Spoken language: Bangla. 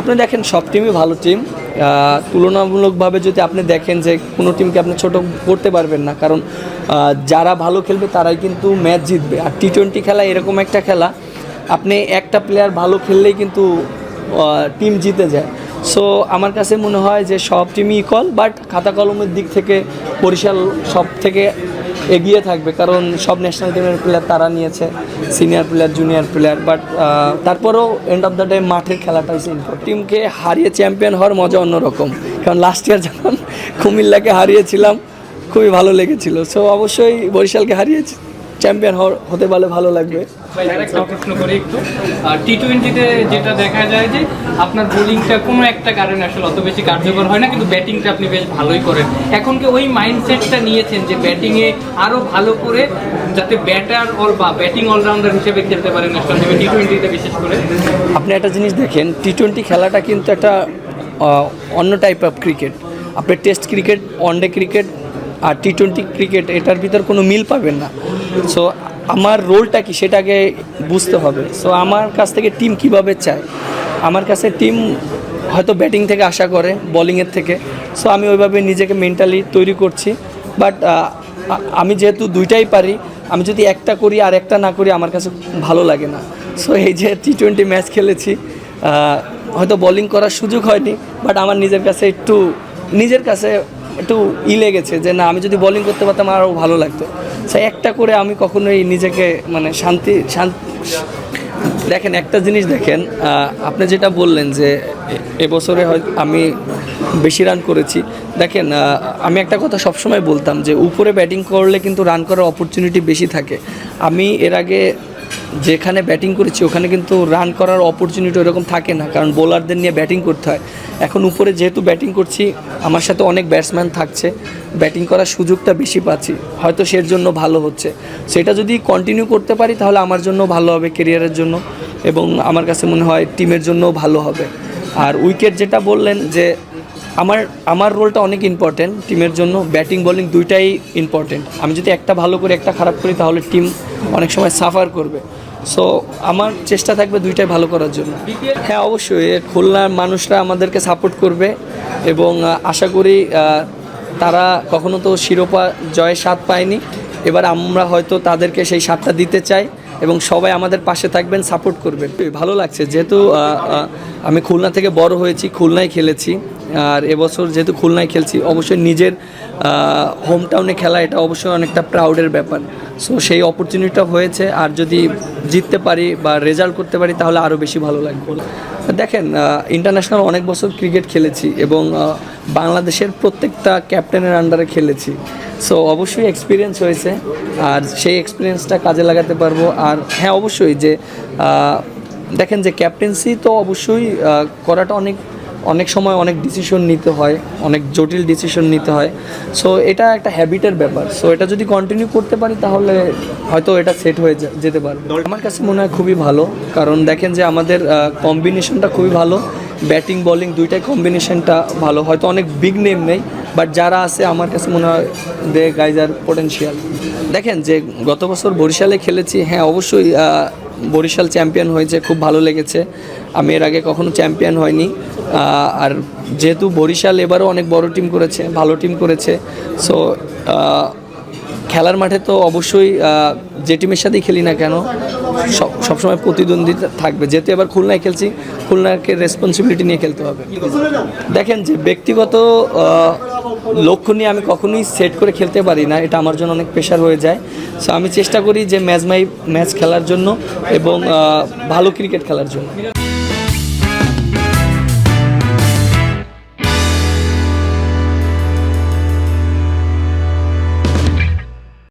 আপনি দেখেন, সব টিমই ভালো টিম তুলনামূলকভাবে যদি আপনি দেখেন যে কোনো টিমকে আপনি ছোট করতে পারবেন না, কারণ যারা ভালো খেলবে তারাই কিন্তু ম্যাচ জিতবে। আর টি টোয়েন্টি খেলা এরকম একটা খেলা, আপনি একটা প্লেয়ার ভালো খেললেই কিন্তু টিম জিতে যায়। সো আমার কাছে মনে হয় যে সব টিমই ইকল বাট খাতা কলমের দিক থেকে বরিশাল সব থেকে এগিয়ে থাকবে, কারণ সব ন্যাশনাল টিমের প্লেয়ার তারা নিয়েছে senior player junior player but তারপরেও এন্ড অফ দ্য ডে মাঠের খেলাটা খেলাটাই ইম্পর্ট টিমকে হারিয়ে চ্যাম্পিয়ন হওয়ার মজা অন্যরকম, কারণ লাস্ট ইয়ার যখন কুমিল্লাকে হারিয়েছিলাম, খুবই ভালো লেগেছিল। সো অবশ্যই বরিশালকে হারিয়ে চ্যাম্পিয়ন হতে পারলে ভালো লাগবে। প্রশ্ন করি একটু। টি টোয়েন্টিতে যেটা দেখা যায় যে আপনার বোলিংটা কোনো একটা কারণে আসলে অত বেশি কার্যকর হয় না কিন্তু ব্যাটিংটা আপনি বেশ ভালোই করেন। এখন কি ওই মাইন্ডসেটটা নিয়েছেন যে ব্যাটিংয়ে আরও ভালো করে যাতে ব্যাটার অল বা ব্যাটিং অলরাউন্ডার হিসেবে খেলতে পারেন ন্যাশনাল টিমে টি টোয়েন্টিতে বিশেষ করে? আপনি একটা জিনিস দেখেন টি টোয়েন্টি খেলাটা কিন্তু একটা অন্য টাইপ অফ ক্রিকেট আপনি test cricket one day cricket আর টি টোয়েন্টি ক্রিকেট এটার ভিতর কোনো মিল পাবেন না। সো আমার রোলটা কি সেটাকে বুঝতে হবে। সো আমার কাছ থেকে টিম কীভাবে চায়? আমার কাছে টিম হয়তো ব্যাটিং থেকে আশা করে বোলিংয়ের থেকে। সো আমি ওইভাবে নিজেকে মেন্টালি তৈরি করছি। বাট আমি যেহেতু দুইটাই পারি, আমি যদি একটা করি আর একটা না করি আমার কাছে ভালো লাগে না। সো এই যে টি টোয়েন্টি ম্যাচ খেলেছি হয়তো বোলিং করার সুযোগ হয়নি বাট আমার নিজের কাছে একটু, নিজের কাছে একটু ই লেগেছে যে না, আমি যদি বোলিং করতে পারতাম আরও ভালো লাগতো। সেই একটা করে আমি কখনোই নিজেকে মানে শান্তি শান্তি, দেখেন একটা জিনিস দেখেন আপনি যেটা বললেন যে এবছরে হয়, আমি বেশি রান করেছি। দেখেন আমি একটা কথা সবসময় বলতাম যে উপরে ব্যাটিং করলে কিন্তু রান করার অপরচুনিটি বেশি থাকে। আমি এর আগে যেখানে ব্যাটিং করেছি, ওখানে কিন্তু রান করার অপরচুনিটি ওরকম থাকে না, কারণ বোলারদের নিয়ে ব্যাটিং করতে হয়। এখন উপরে যেহেতু ব্যাটিং করছি, আমার সাথে অনেক ব্যাটসম্যান থাকছে ব্যাটিং করার সুযোগটা বেশি পাচ্ছি, হয়তো সের জন্য ভালো হচ্ছে। সেটা যদি কন্টিনিউ করতে পারি, তাহলে আমার জন্য ভালো হবে কেরিয়ারের জন্য, এবং আমার কাছে মনে হয় টিমের জন্য ভালো হবে। আর উইকেট যেটা বললেন যে, আমার আমার রোলটা অনেক ইম্পর্টেন্ট টিমের জন্য ব্যাটিং বোলিং দুইটাই ইম্পর্টেন্ট আমি যদি একটা ভালো করে, একটা খারাপ করি, তাহলে টিম অনেক সময় সাফার করবে। সো আমার চেষ্টা থাকবে দুইটাই ভালো করার জন্য। হ্যাঁ অবশ্যই খুলনার মানুষরা আমাদেরকে সাপোর্ট করবে এবং আশা করি তারা কখনো তো শিরোপা, জয়ের স্বাদ পায়নি। এবার আমরা হয়তো তাদেরকে সেই স্বাদটা দিতে চাই এবং সবাই আমাদের পাশে থাকবেন সাপোর্ট করবেন। ভালো লাগছে, যেহেতু আমি খুলনা থেকে বড় হয়েছি, খুলনায় খেলেছি। আর এবছর যেহেতু খুলনায় খেলছি, অবশ্যই নিজের হোম টাউনে খেলা এটা অবশ্যই অনেকটা প্রাউডের ব্যাপার। সো সেই অপরচুনিটিটা হয়েছে, আর যদি জিততে পারি বা রেজাল্ট করতে পারি, তাহলে আরও বেশি ভালো লাগবে। দেখেন ইন্টারন্যাশনাল অনেক বছর ক্রিকেট খেলেছি এবং বাংলাদেশের প্রত্যেকটা ক্যাপ্টেনের আন্ডারে খেলেছি। সো অবশ্যই এক্সপিরিয়েন্স হয়েছে, আর সেই এক্সপিরিয়েন্সটা কাজে লাগাতে পারব। আর হ্যাঁ অবশ্যই যে দেখেন যে ক্যাপ্টেন্সি তো অবশ্যই করাটা অনেক অনেক সময় অনেক ডিসিশন নিতে হয়, অনেক জটিল ডিসিশন নিতে হয়। সো এটা একটা হ্যাবিটের ব্যাপার। সো এটা যদি কন্টিনিউ করতে পারি, তাহলে হয়তো এটা সেট হয়ে যেতে পারবে। আমার কাছে মনে হয় খুবই ভালো, কারণ দেখেন যে আমাদের কম্বিনেশনটা খুবই ভালো। ব্যাটিং বোলিং দুইটাই কম্বিনেশনটা ভালো। হয়তো অনেক বিগ নেম নেই বাট যারা আছে, আমার কাছে মনে হয় দে গাইজ আর পোটেন্সিয়াল দেখেন যে গত বছর বরিশালে খেলেছি হ্যাঁ অবশ্যই বরিশাল চ্যাম্পিয়ন হয়েছে, খুব ভালো লেগেছে। আমি এর আগে কখনো চ্যাম্পিয়ন হয়নি। আর যেহেতু বরিশাল এবারও অনেক বড় টিম করেছে, ভালো টিম করেছে সো খেলার মাঠে তো অবশ্যই যে টিমের সাথেই খেলি না কেন সব সবসময় প্রতিদ্বন্দ্বিতা থাকবে। যেহেতু এবার খুলনায় খেলছি, খুলনাকে রেসপন্সিবিলিটি নিয়ে খেলতে হবে। দেখেন যে ব্যক্তিগত লক্ষ্য নিয়ে আমি কখনোই সেট করে খেলতে পারি না, এটা আমার জন্য অনেক প্রেশার হয়ে যায়। সো আমি চেষ্টা করি যে ম্যাচ মাই ম্যাচ খেলার জন্য এবং ভালো ক্রিকেট খেলার জন্য।